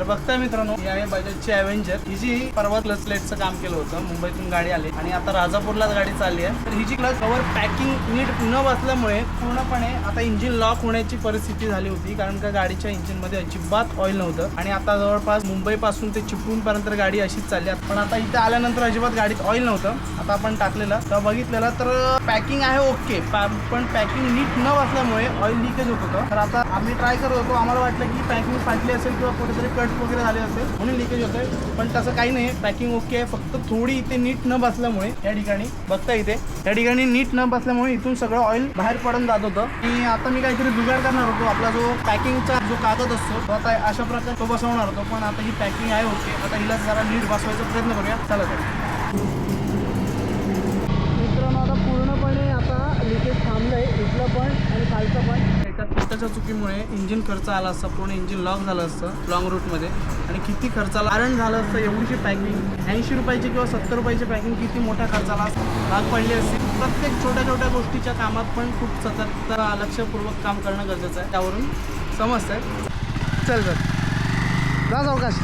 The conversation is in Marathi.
तर बघताय मित्रांनो ही आहे बजाजची अव्हेंजर ही जी परवा क्लच लाईटचं काम केलं होतं. मुंबईतून गाडी आली. आणि आता राजापूरलाच गाडी चालली आहे. तर ही जी क्लच कवर पॅकिंग नीट न बसल्यामुळे पूर्णपणे आता इंजिन लॉक होण्याची परिस्थिती झाली होती. कारण का गाडीच्या इंजिनमध्ये अजिबात ऑइल नव्हतं. आणि आता जवळपास मुंबई पासून ते चिपळूण पर्यंत गाडी अशीच चालली पण आता इथे आल्यानंतर अजिबात गाडीत ऑइल नव्हतं. आता आपण टाकलेलं. तेव्हा बघितलेलं तर पॅकिंग आहे ओके पण पॅकिंग नीट न बसल्यामुळे ऑइल लिकेज होत होतं. तर आता आम्ही ट्राय करत होतो. आम्हाला वाटलं की पॅकिंग फाटली असेल किंवा कुठेतरी कट वगैरे झाले असेल म्हणून लिकेज होतंय. पण तसं काही नाही पॅकिंग ओके आहे. फक्त थोडी इथे नीट न बसल्यामुळे या ठिकाणी बघता इथे त्या ठिकाणी नीट न बसल्यामुळे इथून सगळं ऑइल बाहेर पडून जात होतं. आणि आता मी काहीतरी जुगाड करणार होतो. आपला जो पॅकिंगचा जो कागद असतो तो आता अशा प्रकारे तो बसवणार होतो. पण आता ही पॅकिंग आहे ओके आता हिला जरा नीट बसवायचा प्रयत्न करूया. चला तर. मित्रांनो आता पूर्णपणे आता लिकेज थांबलंय. इथलं पण आणि खालचं पण. एका छोट्याच्या चुकीमुळे इंजिन खर्च आला असता पूर्ण इंजिन लॉक झालं असतं लॉंग रूटमध्ये आणि किती खर्चाला कारण झालं असतं एवढीशी पॅकिंग ऐंशी रुपयाची किंवा सत्तर रुपयाची पॅकिंग किती मोठ्या खर्चाला भाग पडली असती. प्रत्येक छोट्या छोट्या गोष्टीच्या कामात पण खूप सतत लक्षपूर्वक काम करणं गरजेचं आहे. त्यावरून समजतंय. चल चल. जा सावकाश